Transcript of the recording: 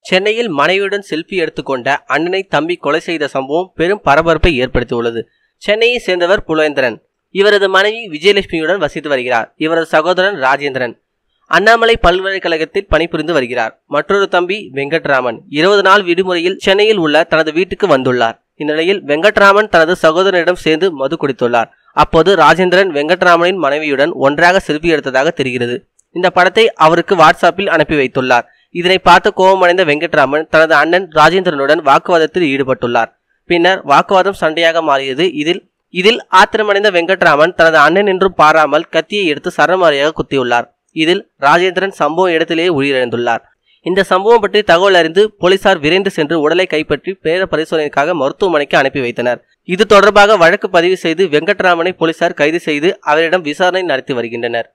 சென்னையில் மனைவியுடன் செல்ஃபி எடுத்துக்கொண்ட அண்ணனை தம்பி கொலை செய்த சம்பவம் பெரும் பரபரப்பை ஏற்படுத்தியுள்ளது. சென்னையை சேர்ந்தவர் புலேந்திரன் இவரது மனைவி விஜயலட்சுமியுடன் வசித்து வருகிறார். இவரது சகோதரன் ராஜேந்திரன். அண்ணாமலை பல்கலைக்கழகத்தில் பணிபுரிந்து வருகிறார். மற்றொரு தம்பி வெங்கட்ராமன். இருபது நாள் விடுமுறையில் சென்னையில் உள்ள தனது வீட்டுக்கு வந்துள்ளார். இந்நிலையில் வெங்கட்ராமன் தனது சகோதரனிடம் சேர்ந்து மது குடித்துள்ளார். அப்போது ராஜேந்திரன் வெங்கட்ராமனின் மனைவியுடன் ஒன்றாக செல்ஃபி எடுத்ததாக தெரிகிறது. இந்த படத்தை அவருக்கு வாட்ஸ்அப்பில் அனுப்பி வைத்துள்ளார். இதனை பார்த்து கோபமடைந்த வெங்கட்ராமன் தனது அண்ணன் ராஜேந்திரனுடன் வாக்குவாதத்தில் ஈடுபட்டுள்ளார். பின்னர் வாக்குவாதம் சண்டையாக மாறியது இதில் இதில் ஆத்திரமடைந்த வெங்கட்ராமன் தனது அண்ணன் என்றும் பாராமல் கத்தியை எடுத்து சரமாரியாக குத்தியுள்ளார். இதில் ராஜேந்திரன் சம்பவ இடத்திலேயே உயிரிழந்துள்ளார். இந்த சம்பவம் பற்றி தகவல் அறிந்து போலீசார் விரைந்து சென்று உடலை கைப்பற்றி பேர பரிசோதனைக்காக மருத்துவமனைக்கு அனுப்பி வைத்தனர். இது தொடர்பாக வழக்கு பதிவு செய்து வெங்கட்ராமனை போலீசார் கைது செய்து அவரிடம் விசாரணை நடத்தி வருகின்றனர்.